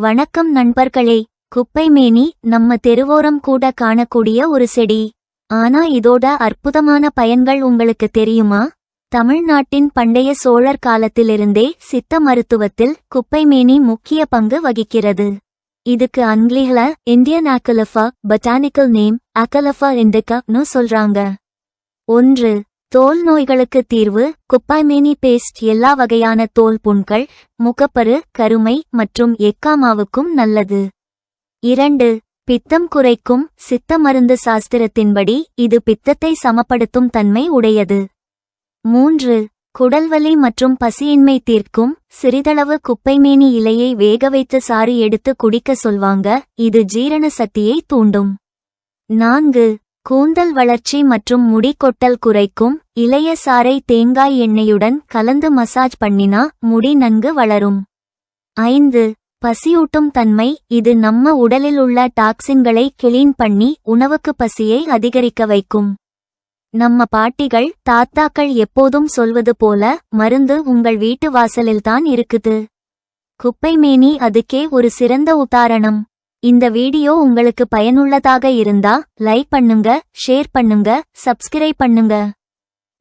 வணக்கம் நண்பர்களே. குப்பைமேனி நம்ம தெருவோரம் கூட காணக்கூடிய ஒரு செடி. ஆனா இதோட அற்புதமான பயன்கள் உங்களுக்கு தெரியுமா? தமிழ்நாட்டின் பண்டைய சோழர் காலத்திலிருந்தே சித்த மருத்துவத்தில் குப்பைமேனி முக்கிய பங்கு வகிக்கிறது. இதுக்கு அங்கிலிகள Indian acalypha botanical name acalypha இண்டிகான்னு சொல்றாங்க. ஒன்று தோல் நோய்களுக்கு தீர்வு குப்பாய்மேனி பேஸ்ட் எல்லா வகையான தோல் புண்கள் முகப்பரு கருமை மற்றும் எக்காமாவுக்கும் நல்லது. இரண்டு பித்தம் குறைக்கும் சித்த மருந்து சாஸ்திரத்தின்படி இது பித்தத்தை சமப்படுத்தும் தன்மை உடையது. மூன்று குடல்வலி மற்றும் பசியின்மை தீர்க்கும் சிறிதளவு குப்பைமேனி இலையை வேக வைத்து சாறு எடுத்து குடிக்க சொல்வாங்க இது ஜீரண சக்தியை தூண்டும். நான்கு கூந்தல் வளர்ச்சி மற்றும் முடி கொட்டல் குறைக்கும். இளைய சாறை தேங்காய் எண்ணெயுடன் கலந்து மசாஜ் பண்ணினா முடி நன்கு வளரும். ஐந்து பசியூட்டும் தன்மை. இது நம்ம உடலில் உள்ள டாக்சின்களை கிளீன் பண்ணி உணவுக்கு பசியை அதிகரிக்க வைக்கும். நம்ம பாட்டிகள் தாத்தாக்கள் எப்போதும் சொல்வது போல மருந்து உங்கள் வீட்டு வாசலில்தான் இருக்குது. குப்பைமேனி அதுக்கே ஒரு சிறந்த உதாரணம். இந்த வீடியோ உங்களுக்கு பயனுள்ளதாக இருந்தா லைக் பண்ணுங்க ஷேர் பண்ணுங்க சப்ஸ்கிரைப் பண்ணுங்க.